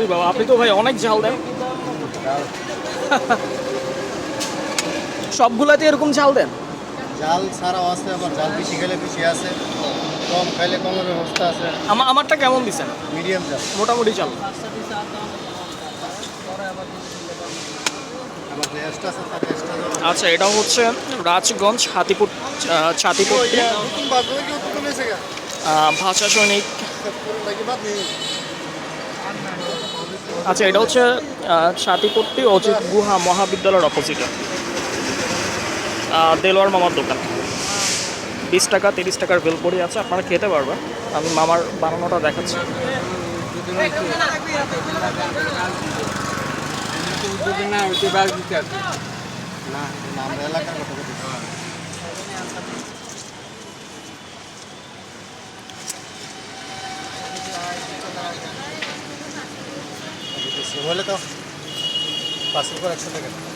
উরি বাবা আপনি তো ভাই অনেক ঝাল দেন। সবগুলাতে এরকম ঝাল দেন? জাল ছাড়াও আছে আবার জাল বেশি খেলে বেশি আছে। কম খাইলে কমের ব্যবস্থা আছে। আমার আমারটা কেমন দিছেন? মিডিয়াম জাল মোটামুটি চাল আচ্ছা এটা হচ্ছে রাজগঞ্জ হাতিপুর আহ, ভাষা সৈনিক। আচ্ছা এটা হচ্ছে আহ, ছাতিপট্টি অজিত গুহা মহাবিদ্যালয়ের অপোজিটে দেলোয়ার মামার দোকান। বিশ টাকা তিরিশ টাকার বেল পড়ি আছে আপনারা খেতে পারবেন। আমি মামার বানানোটা দেখাচ্ছি না আমরা এলাকার কথা বলছি হলে তো পাঁচশো করে একশো টাকা।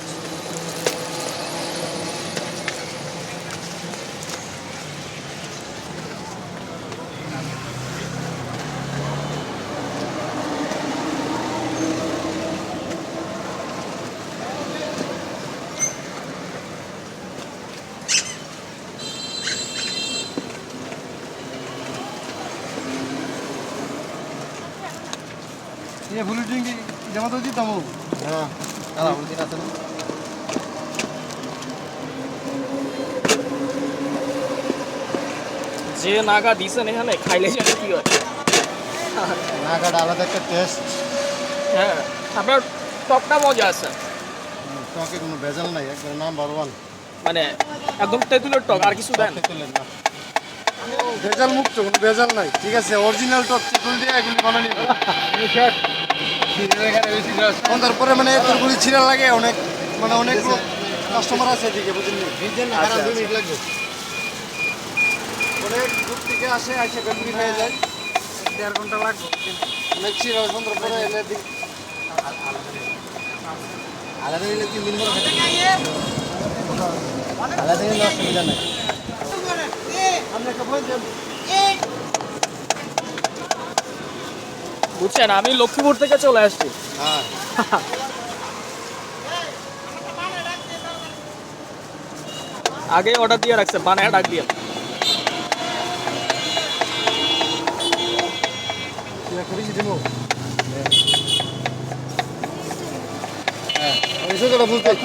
దీనికి జమ తోచిద్దాము కదా ఉడికి అతను যে নাগা দিছে এখানে খাইলে জানে কি হয়। নাগাটা আলাদা একটা টেস্ট হ্যাঁ আপনার টকটা মজা আছে। টকে কোনো ভেজাল নাই একবার নাম ভগবান মানে একদম তেঁতুলের টক আর কিছু দেন। তেঁতুলের না। ভেজাল মুক্ত কোনো ভেজাল নাই। ঠিক আছে অরিজিনাল টক চিকন দিয়ে এগুলি বানানি তারপরে মানে তোরগুলি ছিঁড়া লাগে অনেক মানে অনেক কাস্টমার আছে এদিকে বুঝলি আচ্ছা দুই মিনিট লাগবে। অনেক দূর থেকে আসে আসে বেগুনি হয়ে যায়। দেড় ঘণ্টা লাগবে অনেক ছিঁড়া আলাদা নিলে তিন দিন পরে আলাদা নিলে অসুবিধা নাই। আপনি একটা বই দেন বুঝছেন আমি লক্ষ্মীপুর থেকে চলে আসছি। হ্যাঁ। আগে অর্ডার দিয়ে রাখছে বানায় ডাক দিয়ে।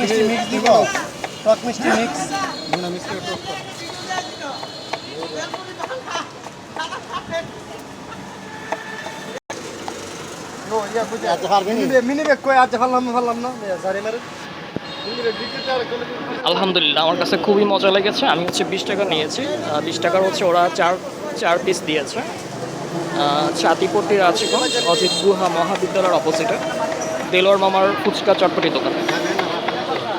মিষ্টি মিক্স দিব? টক মিষ্টি মিক্স। মিক্স করে টক টক নো ইয়া বুঝে আচ্ছা পারবেন মিনি ব্যাগ মিনি ব্যাগ কই আজ ফাললাম ফাললাম না সারি মারে মিনি ব্যাগ বিক্রি চার কোন আলহামদুলিল্লাহ আমার কাছে খুবই মজা লেগেছে। আমি হচ্ছে বিশ টাকা নিয়েছি। বিশ টাকার হচ্ছে ওরা চার চার পিস দিয়েছে। ছাতিপট্টি রাজগঞ্জ অজিত গুহা মহাবিদ্যালয়ের অপোজিটে দেলোয়ার মামার ফুচকা চটপটি দোকান।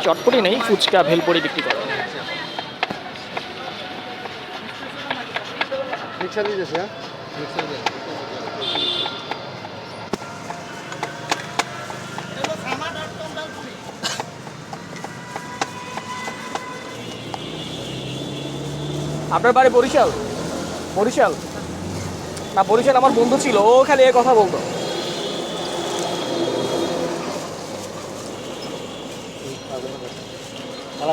চটপটি নেই ফুচকা ভেলপুরি বিক্রি করে। রিক্সা দিয়ে যাচ্ছে হ্যাঁ? আপনার বাড়ি বরিশাল? বরিশাল? না, বরিশাল আমার বন্ধু ছিল, ও খালি এ কথা বলতো। ভালো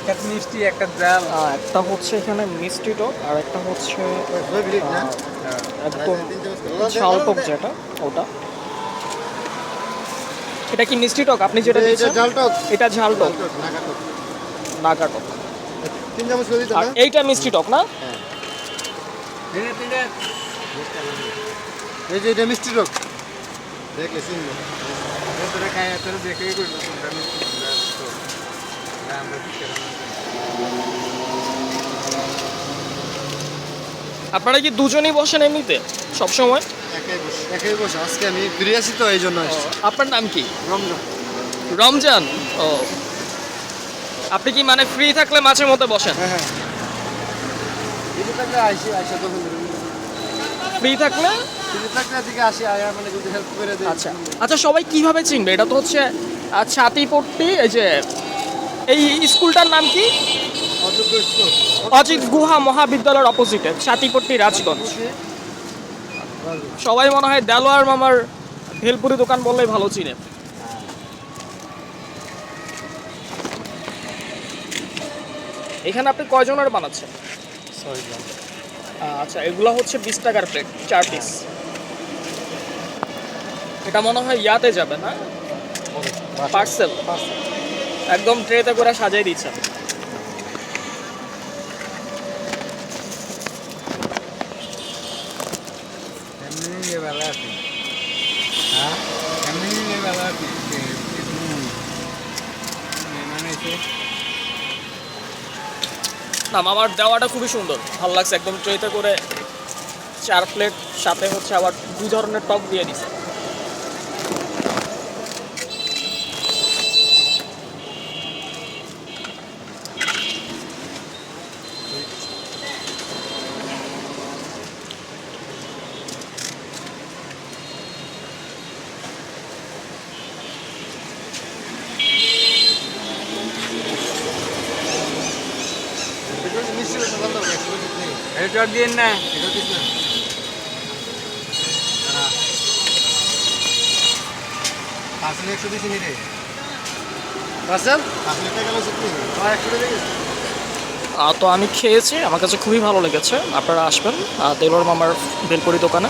একটা মিষ্টি একটা জাল। একটা হচ্ছে এখানে মিষ্টি টক আর একটা হচ্ছে একদম ঝাল টক যেটা ওটা। এটা কি মিষ্টি টক? আপনি যেটা এটা জাল টক। এটা ঝাল টক। নাগা টক। নাগা টক। তিন চামচ করে দিতে এইটা মিষ্টি টক না? তিনে এই যে এটা মিষ্টি টক। দেখলে চিনবো। তোরা খাই তোরা দেখে করব। কোনটা মিষ্টি কোনটা তো আমরা ঠিক করে আপনারা কি দুজনেই বসেন এমনিতে? সবসময়? একাই বসে একাই বসে। আজকে আমি ফিরে আসি তো এই জন্য আপনার নাম কি? রমজান। রমজান? ও। আপনি কি মানে ফ্রি থাকলে মাঝে মধ্যে বসেন? হ্যাঁ হ্যাঁ। ফ্রি থাকলে মানে আচ্ছা। আচ্ছা সবাই কীভাবে চিনবে? এটা তো হচ্ছে ছাতিপট্টি এই যে এই স্কুলটার নাম কি? অজিত গুহা মহাবিদ্যালয়ের অপোজিটে ছাতিপট্টি রাজগঞ্জ। সবাই মনে হয় দেলোয়ার মামার ভেলপুরি দোকান বললেই ভালো চিনে। এখানে আপনি কয়জনের বানাচ্ছেন? আচ্ছা এগুলো হচ্ছে বিশ টাকার প্লেট চার পিস এটা মনে হয় ইয়াতে যাবে না? পার্সেল। একদম ট্রেতে করে সাজিয়ে বেলা আছে। হ্যাঁ? না আমার দেওয়াটা খুবই সুন্দর। ভালো লাগছে। একদম ট্রেতে করে চার প্লেট সাথে হচ্ছে আবার দু ধরনের টক দিয়ে দিছে মিষ্টি কথা বলতে হবে একশো দিস নেই এটা দিন না এটা দিস না পার্সেল একশো দিস নি রে পার্সেল পার্সেল টাকা একশো টাকা গেছে তো আমি খেয়েছি আমার কাছে খুবই ভালো লেগেছে আপনারা আসবেন দেলোর মামার বেলপুরি দোকানে।